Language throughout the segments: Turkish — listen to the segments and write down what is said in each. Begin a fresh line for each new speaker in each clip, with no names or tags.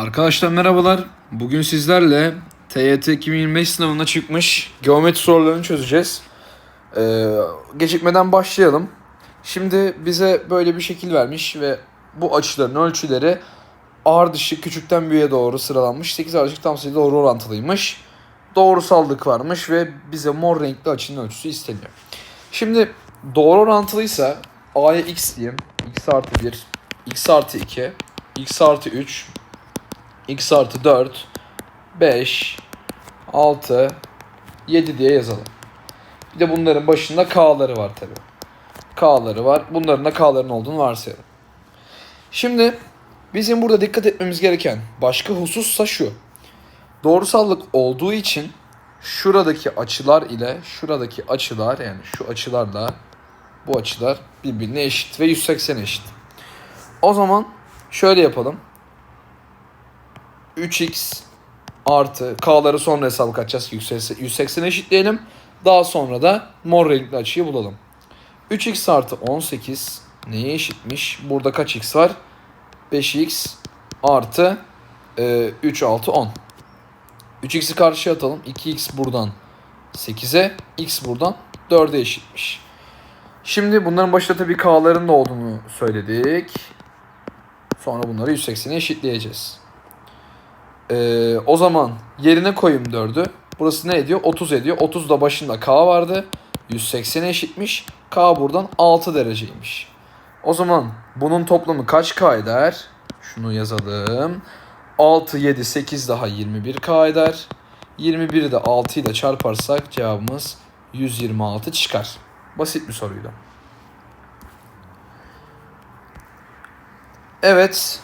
Arkadaşlar merhabalar. Bugün sizlerle TYT 2025 sınavına çıkmış geometri sorularını çözeceğiz. Ee, gecikmeden başlayalım. Şimdi bize böyle bir şekil vermiş ve bu açıların ölçüleri ardışık küçükten büyüğe doğru sıralanmış. 8 ardışık tam sayıda doğru orantılıymış. Doğrusallık varmış ve bize mor renkli açının ölçüsü isteniyor. Şimdi doğru orantılıysa A'ya x diyeyim. x artı 1, x artı 2, x artı 3, x artı 4, 5, 6, 7 diye yazalım. Bir de bunların başında k'ları var tabi. K'ları var. Bunların da k'ların olduğunu varsayalım. Şimdi bizim burada dikkat etmemiz gereken başka husussa şu. Doğrusallık olduğu için şuradaki açılar ile şuradaki açılar yani şu açılarla bu açılar birbirine eşit ve 180 eşit. O zaman şöyle yapalım. 3x artı k'ları sonra hesaba katacağız ki 180 eşitleyelim. Daha sonra da mor renkli açıyı bulalım. 3x artı 18 neye eşitmiş? Burada kaç x var? 5x artı e, 3 6 10. 3x'i karşıya atalım. 2x buradan 8'e, x buradan 4'e eşitmiş. Şimdi bunların başında tabii k'ların da olduğunu söyledik. Sonra bunları 180'e eşitleyeceğiz. Ee, o zaman yerine koyayım 4'ü. Burası ne ediyor? 30 ediyor. 30 da başında k vardı. 180'e eşitmiş. K buradan 6 dereceymiş. O zaman bunun toplamı kaç k eder? Şunu yazalım. 6, 7, 8 daha 21k eder. 21'i de 6 ile çarparsak cevabımız 126 çıkar. Basit bir soruydu. Evet.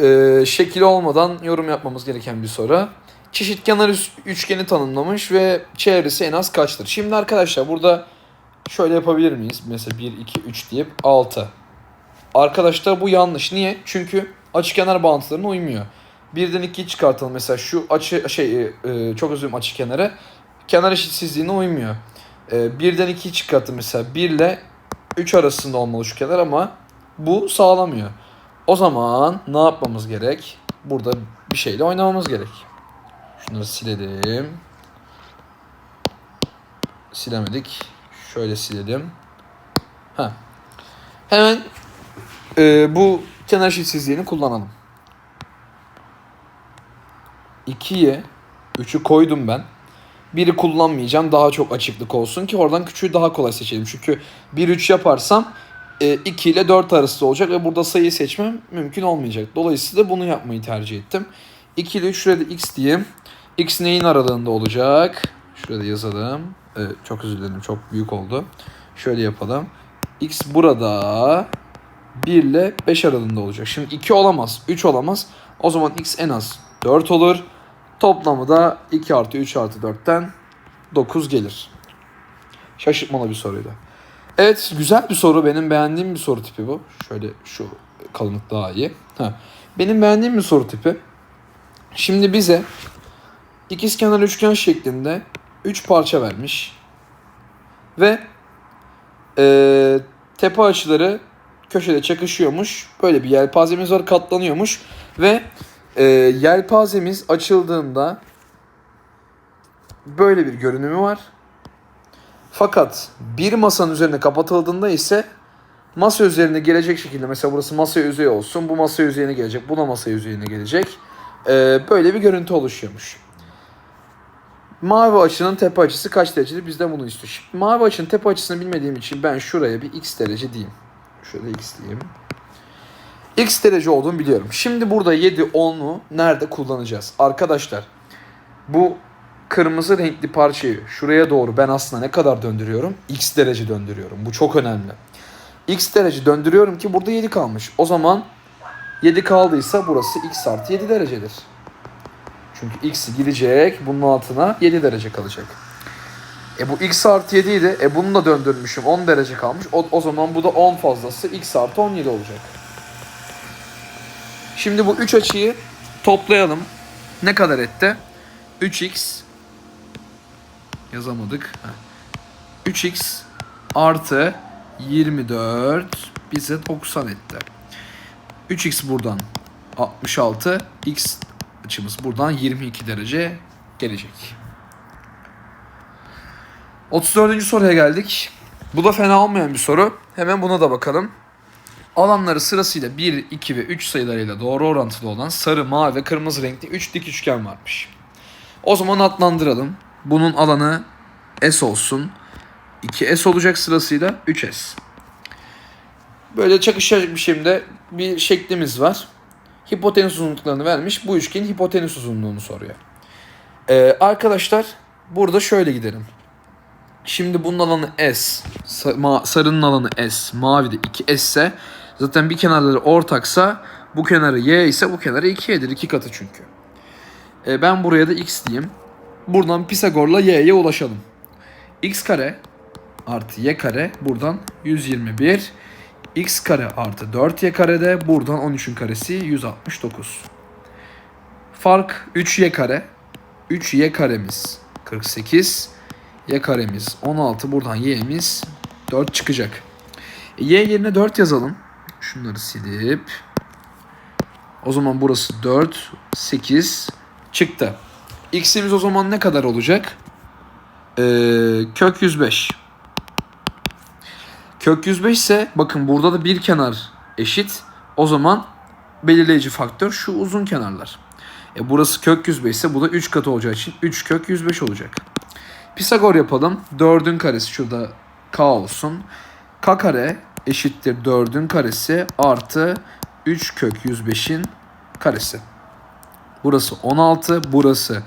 Ee, şekil olmadan yorum yapmamız gereken bir soru. Çeşitkenar üs- üçgeni tanımlamış ve çevresi en az kaçtır? Şimdi arkadaşlar burada şöyle yapabilir miyiz? Mesela 1, 2, 3 deyip 6. Arkadaşlar bu yanlış. Niye? Çünkü açıkenar bağıntılarına uymuyor. Birden 2'yi çıkartalım. Mesela şu açı şey e, e, çok özür dilerim açı kenarı. Kenar eşitsizliğine uymuyor. E, birden 2'yi çıkarttım mesela 1 ile 3 arasında olmalı şu kenar ama bu sağlamıyor. O zaman ne yapmamız gerek? Burada bir şeyle oynamamız gerek. Şunları silelim. Silemedik. Şöyle silelim. Ha. Hemen e, bu kenar eşitsizliğini kullanalım. 2'ye 3'ü koydum ben. Biri kullanmayacağım daha çok açıklık olsun ki oradan küçüğü daha kolay seçelim. Çünkü 1-3 yaparsam 2 ile 4 arası olacak ve burada sayıyı seçmem mümkün olmayacak. Dolayısıyla bunu yapmayı tercih ettim. 2 ile 3 şuraya da x diyeyim. X neyin aralığında olacak? Şurada yazalım. E, çok özür dilerim çok büyük oldu. Şöyle yapalım. X burada 1 ile 5 aralığında olacak. Şimdi 2 olamaz, 3 olamaz. O zaman x en az 4 olur. Toplamı da 2 artı 3 artı 4'ten 9 gelir. Şaşırtmalı bir soruydu. Evet güzel bir soru. Benim beğendiğim bir soru tipi bu. Şöyle şu kalınlık daha iyi. Ha. Benim beğendiğim bir soru tipi. Şimdi bize ikizkenar üçgen şeklinde 3 parça vermiş. Ve eee tepe açıları köşede çakışıyormuş. Böyle bir yelpazemiz var katlanıyormuş. Ve e, yelpazemiz açıldığında böyle bir görünümü var. Fakat bir masanın üzerine kapatıldığında ise masa üzerine gelecek şekilde mesela burası masa yüzeyi olsun. Bu masa yüzeyine gelecek. Bu da masa yüzeyine gelecek. E, böyle bir görüntü oluşuyormuş. Mavi açının tepe açısı kaç derecedir? Bizden bunu istiyor. Şimdi mavi açının tepe açısını bilmediğim için ben şuraya bir x derece diyeyim. Şöyle x diyeyim. X derece olduğunu biliyorum. Şimdi burada 7 10'u nerede kullanacağız? Arkadaşlar bu kırmızı renkli parçayı şuraya doğru ben aslında ne kadar döndürüyorum? X derece döndürüyorum. Bu çok önemli. X derece döndürüyorum ki burada 7 kalmış. O zaman 7 kaldıysa burası x artı 7 derecedir. Çünkü x gidecek bunun altına 7 derece kalacak. E bu x artı 7 idi. E bunu da döndürmüşüm 10 derece kalmış. O, o zaman bu da 10 fazlası x artı 17 olacak. Şimdi bu 3 açıyı toplayalım. Ne kadar etti? 3x yazamadık. Heh. 3x artı 24 bize 90 etti. 3x buradan 66. X açımız buradan 22 derece gelecek. 34. soruya geldik. Bu da fena olmayan bir soru. Hemen buna da bakalım. Alanları sırasıyla 1, 2 ve 3 sayılarıyla doğru orantılı olan sarı, mavi ve kırmızı renkli 3 dik üçgen varmış. O zaman adlandıralım. Bunun alanı S olsun. 2S olacak sırasıyla 3S. Böyle çakışacak bir şeyimde bir şeklimiz var. Hipotenüs uzunluklarını vermiş. Bu üçgenin hipotenüs uzunluğunu soruyor. Ee, arkadaşlar burada şöyle gidelim. Şimdi bunun alanı S. sarının alanı S. Mavi de 2S ise zaten bir kenarları ortaksa bu kenarı Y ise bu kenarı 2Y'dir. 2 katı çünkü. Ee, ben buraya da X diyeyim. Buradan Pisagor'la Y'ye ulaşalım. X kare artı Y kare buradan 121. X kare artı 4Y kare de buradan 13'ün karesi 169. Fark 3Y kare. 3Y karemiz 48. Y karemiz 16. Buradan Y'miz 4 çıkacak. E, Y yerine 4 yazalım. Şunları silip. O zaman burası 4, 8 çıktı. X'imiz o zaman ne kadar olacak? Ee, kök 105. Kök 105 ise bakın burada da bir kenar eşit. O zaman belirleyici faktör şu uzun kenarlar. E burası kök 105 ise bu da 3 katı olacağı için 3 kök 105 olacak. Pisagor yapalım. 4'ün karesi şurada k olsun. k kare eşittir 4'ün karesi artı 3 kök 105'in karesi. Burası 16, burası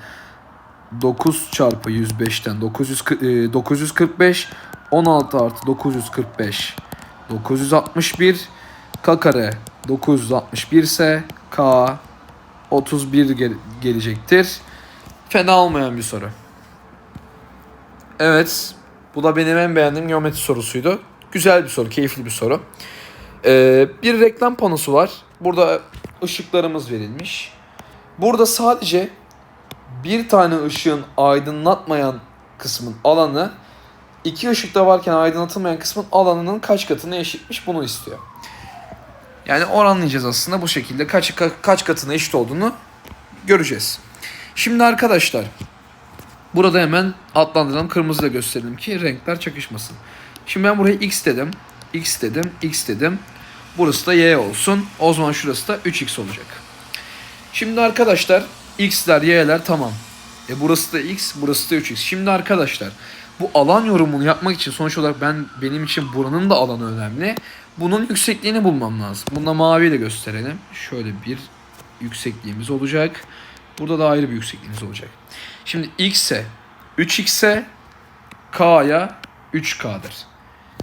9 çarpı 105'ten 900, e, 945, 16 artı 945, 961, k kare 961 ise k 31 gel- gelecektir. Fena olmayan bir soru. Evet. Bu da benim en beğendiğim geometri sorusuydu. Güzel bir soru, keyifli bir soru. Ee, bir reklam panosu var. Burada ışıklarımız verilmiş. Burada sadece bir tane ışığın aydınlatmayan kısmın alanı iki ışıkta varken aydınlatılmayan kısmın alanının kaç katına eşitmiş bunu istiyor. Yani oranlayacağız aslında bu şekilde kaç ka- kaç katına eşit olduğunu göreceğiz. Şimdi arkadaşlar burada hemen adlandıralım kırmızı da gösterelim ki renkler çakışmasın. Şimdi ben buraya x dedim, x dedim, x dedim. Burası da y olsun. O zaman şurası da 3x olacak. Şimdi arkadaşlar x'ler y'ler tamam. E burası da x, burası da 3x. Şimdi arkadaşlar bu alan yorumunu yapmak için sonuç olarak ben benim için buranın da alanı önemli. Bunun yüksekliğini bulmam lazım. Bunda maviyle gösterelim. Şöyle bir yüksekliğimiz olacak. Burada da ayrı bir yüksekliğimiz olacak. Şimdi x'e 3x'e k'ya 3k'dır.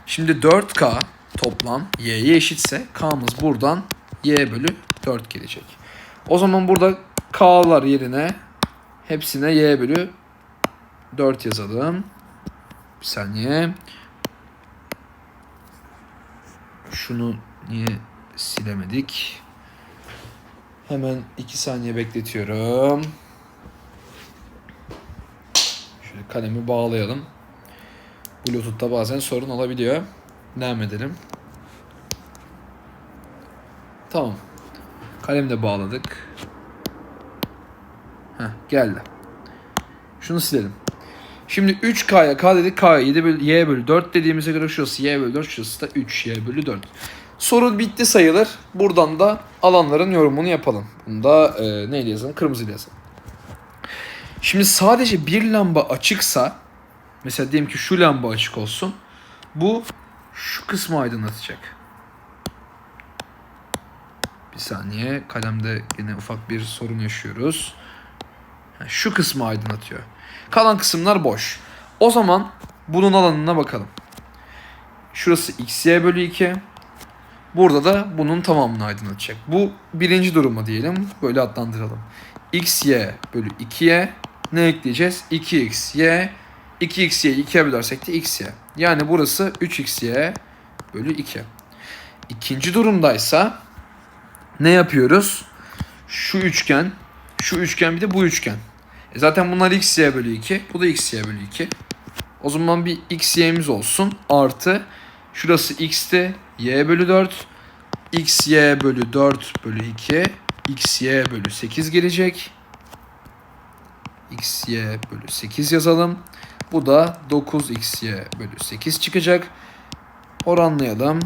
Şimdi 4k toplam y'ye eşitse k'mız buradan y bölü 4 gelecek. O zaman burada k'lar yerine hepsine y bölü 4 yazalım. Bir saniye. Şunu niye silemedik? Hemen 2 saniye bekletiyorum. Şöyle kalemi bağlayalım. Bluetooth'ta bazen sorun olabiliyor. Devam edelim. Tamam. Kalemi de bağladık. Heh, geldi. Şunu silelim. Şimdi 3K'ya K dedik. K 7 bölü, Y bölü 4 dediğimize göre şurası Y bölü 4. Şurası da 3 Y bölü 4. Soru bitti sayılır. Buradan da alanların yorumunu yapalım. Bunu da e, neyle yazalım? Kırmızıyla yazalım. Şimdi sadece bir lamba açıksa mesela diyelim ki şu lamba açık olsun. Bu şu kısmı aydınlatacak. Bir saniye. Kalemde yine ufak bir sorun yaşıyoruz. Şu kısmı aydınlatıyor. Kalan kısımlar boş. O zaman bunun alanına bakalım. Şurası xy bölü 2. Burada da bunun tamamını aydınlatacak. Bu birinci durumu diyelim. Böyle adlandıralım. xy bölü 2y ne ekleyeceğiz? 2xy 2xy'yi 2'ye bölersek de xy. Yani burası 3xy bölü 2. İkinci durumdaysa ne yapıyoruz? Şu üçgen, şu üçgen bir de bu üçgen. E zaten bunlar xy bölü 2. Bu da xy bölü 2. O zaman bir xy'miz olsun. Artı şurası x'ti. y bölü 4. xy bölü 4 bölü 2 xy bölü 8 gelecek. xy bölü 8 yazalım. Bu da 9xy bölü 8 çıkacak. Oranlayalım.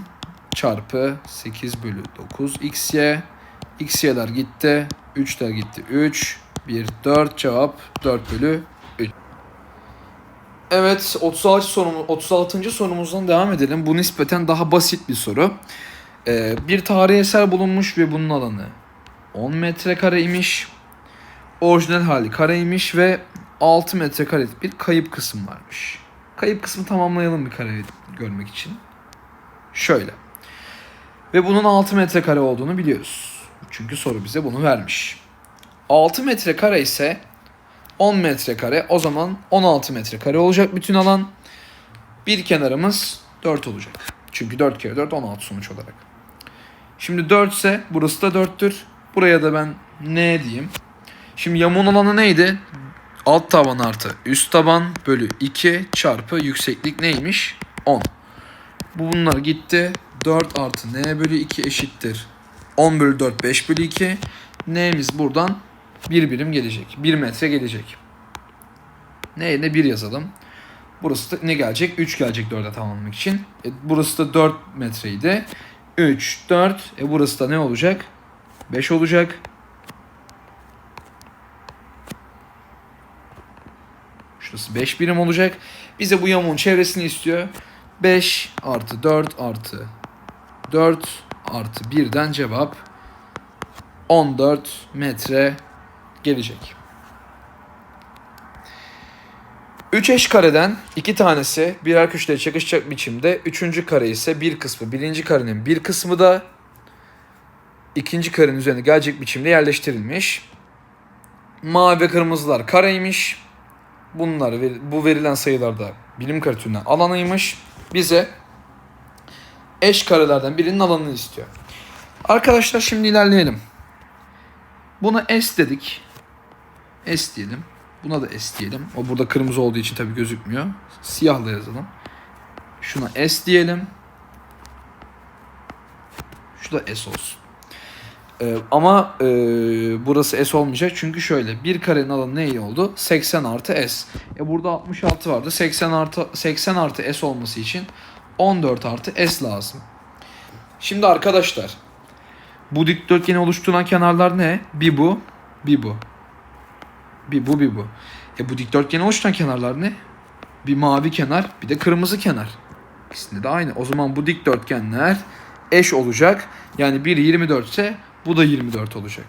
Çarpı 8 bölü 9 xy. xy'ler gitti. 3'ler gitti. 3, 1, 4 cevap 4 bölü 3. Evet 36. Sorumu, 36. sorumuzdan devam edelim. Bu nispeten daha basit bir soru. Ee, bir tarihi eser bulunmuş ve bunun alanı 10 metrekareymiş. Orijinal hali kareymiş ve 6 metrekarelik bir kayıp kısım varmış. Kayıp kısmı tamamlayalım bir kare görmek için. Şöyle. Ve bunun 6 metrekare olduğunu biliyoruz. Çünkü soru bize bunu vermiş. 6 metrekare ise 10 metrekare o zaman 16 metrekare olacak bütün alan. Bir kenarımız 4 olacak. Çünkü 4 kere 4 16 sonuç olarak. Şimdi 4 ise burası da 4'tür. Buraya da ben ne diyeyim? Şimdi yamuğun alanı neydi? Alt taban artı üst taban bölü 2 çarpı yükseklik neymiş? 10. Bu bunlar gitti. 4 artı n bölü 2 eşittir. 10 bölü 4 5 bölü 2. N'miz buradan 1 birim gelecek. 1 metre gelecek. Neye de 1 yazalım. Burası da ne gelecek? 3 gelecek 4'e tamamlamak için. E, burası da 4 metreydi. 3, 4. E burası da ne olacak? 5 olacak. Şurası 5 birim olacak. Bize bu yamuğun çevresini istiyor. 5 artı 4 artı 4 artı 1'den cevap 14 metre gelecek. 3 eş kareden iki tanesi birer köşede çakışacak biçimde. Üçüncü kare ise bir kısmı birinci karenin bir kısmı da ikinci karenin üzerine gelecek biçimde yerleştirilmiş. Mavi ve kırmızılar kareymiş. Bunlar bu verilen sayılarda bilim karetünden alanıymış. Bize eş karelerden birinin alanını istiyor. Arkadaşlar şimdi ilerleyelim. Buna S dedik. S diyelim. Buna da S diyelim. O burada kırmızı olduğu için tabii gözükmüyor. Siyahla yazalım. Şuna S diyelim. Şu da S olsun. Ee, ama e, burası S olmayacak çünkü şöyle bir karenin alanı ne oldu? 80 artı S. E burada 66 vardı. 80 artı 80 artı S olması için 14 artı S lazım. Şimdi arkadaşlar bu dikdörtgeni oluşturan kenarlar ne? Bir bu, bir bu. Bir bu, bir bu. E bu dikdörtgeni oluşturan kenarlar ne? Bir mavi kenar, bir de kırmızı kenar. İkisinde de aynı. O zaman bu dikdörtgenler eş olacak. Yani biri 24 ise bu da 24 olacak.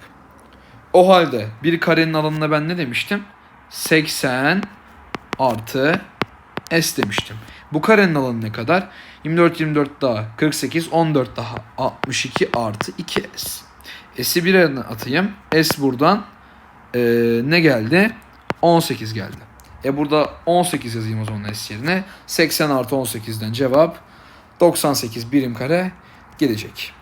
O halde bir karenin alanına ben ne demiştim? 80 artı S demiştim. Bu karenin alanı ne kadar? 24 24 daha 48 14 daha 62 artı 2S. S'i bir atayım. S buradan e, ne geldi? 18 geldi. E burada 18 yazayım o zaman S yerine. 80 artı 18'den cevap 98 birim kare gelecek.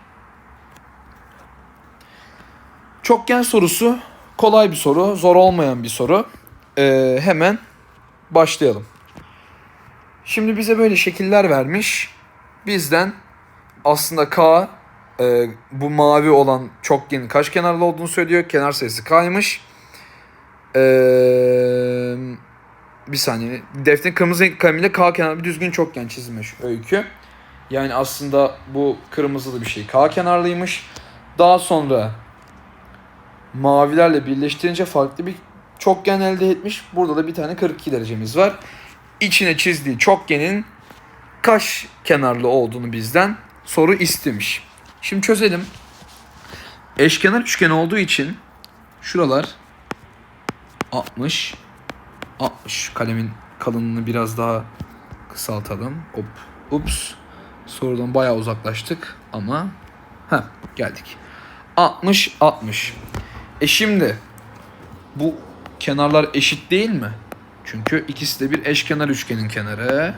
Çokgen sorusu kolay bir soru, zor olmayan bir soru. Ee, hemen başlayalım. Şimdi bize böyle şekiller vermiş. Bizden aslında K e, bu mavi olan çokgenin kaç kenarlı olduğunu söylüyor. Kenar sayısı K'ymış. Ee, bir saniye. Defterin kırmızı renk kalemiyle K kenarlı bir düzgün çokgen çizilmiş öykü. Yani aslında bu kırmızılı bir şey. K kenarlıymış. Daha sonra mavilerle birleştirince farklı bir çokgen elde etmiş. Burada da bir tane 42 derecemiz var. İçine çizdiği çokgenin kaç kenarlı olduğunu bizden soru istemiş. Şimdi çözelim. Eşkenar üçgen olduğu için şuralar 60 60 kalemin kalınlığını biraz daha kısaltalım. Hop. Ups. Sorudan bayağı uzaklaştık ama ha geldik. 60 60. E şimdi bu kenarlar eşit değil mi? Çünkü ikisi de bir eşkenar üçgenin kenarı.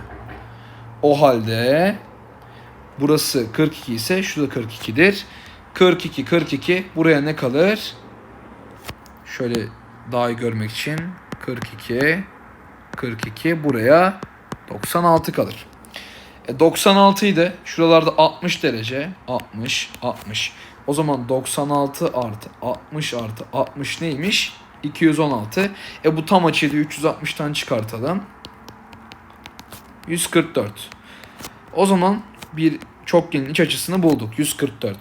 O halde burası 42 ise şu da 42'dir. 42 42 buraya ne kalır? Şöyle daha iyi görmek için 42 42 buraya 96 kalır. E 96 idi. Şuralarda 60 derece. 60 60. O zaman 96 artı 60 artı 60 neymiş? 216. E bu tam açıydı 360'tan çıkartalım. 144. O zaman bir çokgenin iç açısını bulduk. 144.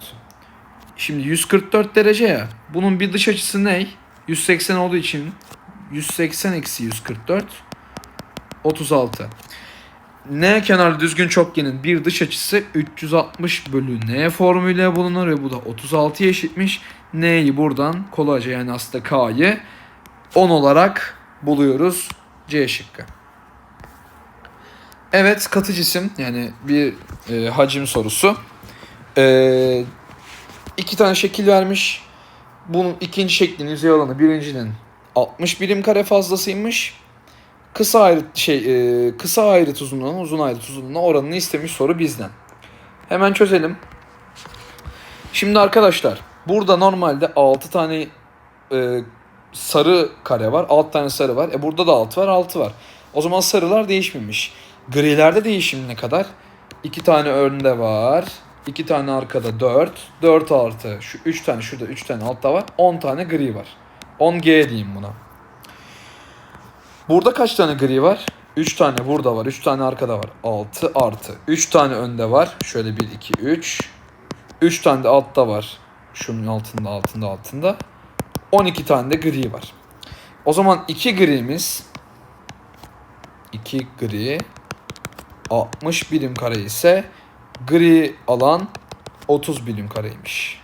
Şimdi 144 derece ya. Bunun bir dış açısı ne? 180 olduğu için 180 eksi 144 36. N kenarlı düzgün çokgenin bir dış açısı 360 bölü N formülüyle bulunur ve bu da 36'ya eşitmiş. N'yi buradan kolayca yani aslında K'yı 10 olarak buluyoruz. C şıkkı. Evet katı cisim yani bir e, hacim sorusu. E, iki tane şekil vermiş. Bunun ikinci şeklinin yüzey alanı birincinin 60 birim kare fazlasıymış. Kısa ayrıt şey e, kısa ayrıt uzunluğuna uzun ayrıt uzunluğuna oranını istemiş soru bizden. Hemen çözelim. Şimdi arkadaşlar burada normalde 6 tane e, sarı kare var. 6 tane sarı var. E burada da 6 var 6 var. O zaman sarılar değişmemiş. Grilerde değişim ne kadar? 2 tane önde var. 2 tane arkada 4. 4 artı şu 3 tane şurada 3 tane altta var. 10 tane gri var. 10G diyeyim buna. Burada kaç tane gri var? 3 tane burada var. 3 tane arkada var. 6 artı. 3 tane önde var. Şöyle 1, 2, 3. 3 tane de altta var. Şunun altında, altında, altında. 12 tane de gri var. O zaman 2 grimiz 2 gri 60 birim kare ise gri alan 30 birim kareymiş.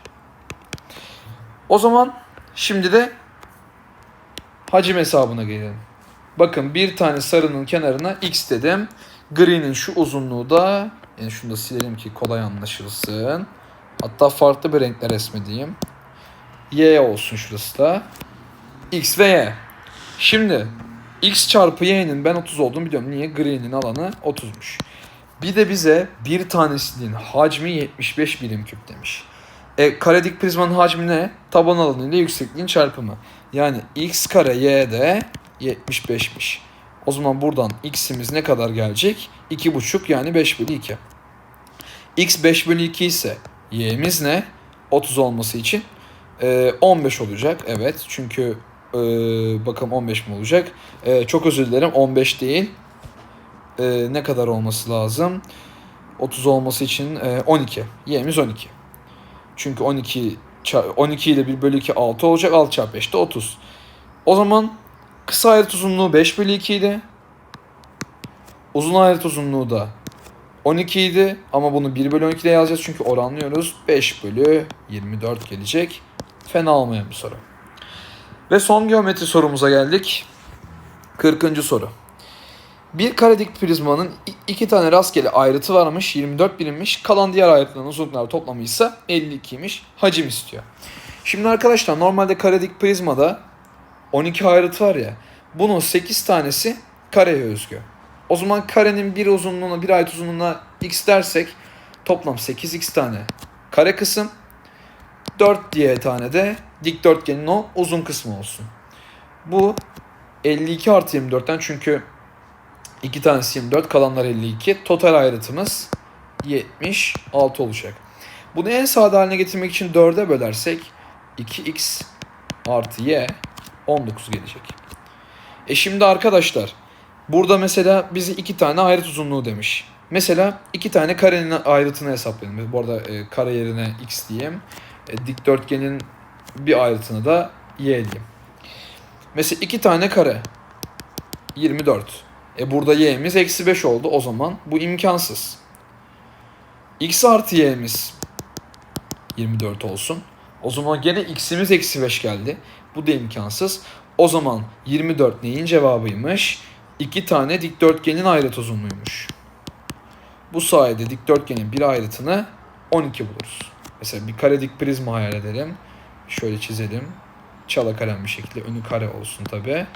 O zaman şimdi de hacim hesabına gelelim. Bakın bir tane sarının kenarına x dedim. Gri'nin şu uzunluğu da yani şunu da silelim ki kolay anlaşılsın. Hatta farklı bir renkle resmedeyim. Y olsun şurası da. X ve Y. Şimdi X çarpı Y'nin ben 30 olduğunu biliyorum. Niye? Gri'nin alanı 30'muş. Bir de bize bir tanesinin hacmi 75 birim küp demiş. E, karedik prizmanın hacmi ne? Taban alanı ile yüksekliğin çarpımı. Yani x kare y de 75'miş. O zaman buradan x'imiz ne kadar gelecek? 2,5 yani 5 bölü 2. x 5 bölü 2 ise y'miz ne? 30 olması için e, 15 olacak. Evet çünkü e, bakalım 15 mi olacak? E, çok özür dilerim 15 değil. E, ne kadar olması lazım? 30 olması için e, 12. Y'miz 12. Çünkü 12 ça- 12 ile 1 bölü 2 6 olacak. 6 çarpı 5 de 30. O zaman kısa ayrıt uzunluğu 5 bölü 2 idi. Uzun ayrıt uzunluğu da 12 idi. Ama bunu 1 bölü 12 ile yazacağız. Çünkü oranlıyoruz. 5 bölü 24 gelecek. Fena olmayan bir soru. Ve son geometri sorumuza geldik. 40. soru. Bir karedik prizmanın iki tane rastgele ayrıtı varmış 24 birimmiş. Kalan diğer ayrıtların uzunluklar toplamı ise 52'ymiş. Hacim istiyor. Şimdi arkadaşlar normalde karedik prizmada 12 ayrıt var ya. Bunun 8 tanesi kareye özgü. O zaman karenin bir uzunluğuna bir ayrıt uzunluğuna x dersek toplam 8x tane kare kısım 4 diye tane de dikdörtgenin o uzun kısmı olsun. Bu 52 artı 24'ten çünkü 2 tanesi 24 kalanlar 52. Total ayrıtımız 76 olacak. Bunu en sade haline getirmek için 4'e bölersek 2x artı y 19 gelecek. E şimdi arkadaşlar burada mesela bize iki tane ayrıt uzunluğu demiş. Mesela iki tane karenin ayrıtını hesaplayalım. Bu arada e, kare yerine x diyeyim. E, dikdörtgenin bir ayrıtını da y diyeyim. Mesela iki tane kare 24. E burada y'miz eksi 5 oldu. O zaman bu imkansız. x artı y'miz 24 olsun. O zaman gene x'imiz eksi 5 geldi. Bu da imkansız. O zaman 24 neyin cevabıymış? İki tane dikdörtgenin ayrıt uzunluğuymuş. Bu sayede dikdörtgenin bir ayrıtını 12 buluruz. Mesela bir karedik prizma hayal edelim. Şöyle çizelim. Çala kalem bir şekilde önü kare olsun tabi.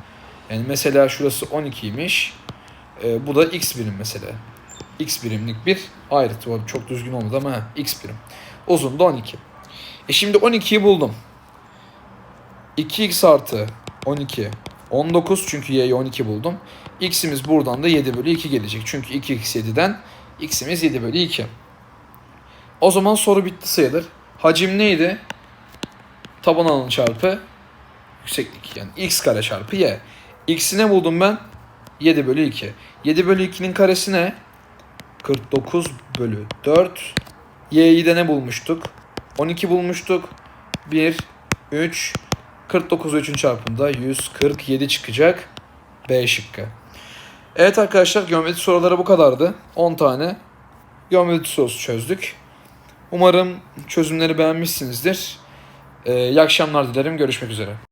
Yani mesela şurası 12'ymiş. Ee, bu da x birim mesela. x birimlik bir ayrıt. Çok düzgün olmadı ama x birim. Uzun da 12. E şimdi 12'yi buldum. 2x artı 12 19 çünkü y'yi 12 buldum. x'imiz buradan da 7 bölü 2 gelecek. Çünkü 2x 7'den x'imiz 7 bölü 2. O zaman soru bitti sayılır. Hacim neydi? Taban alanı çarpı yükseklik. Yani x kare çarpı y. X'i ne buldum ben? 7 bölü 2. 7 bölü 2'nin karesi ne? 49 bölü 4. Y'yi de ne bulmuştuk? 12 bulmuştuk. 1, 3, 49 3'ün çarpımında 147 çıkacak. B şıkkı. Evet arkadaşlar geometri soruları bu kadardı. 10 tane geometri sorusu çözdük. Umarım çözümleri beğenmişsinizdir. Ee, iyi akşamlar dilerim. Görüşmek üzere.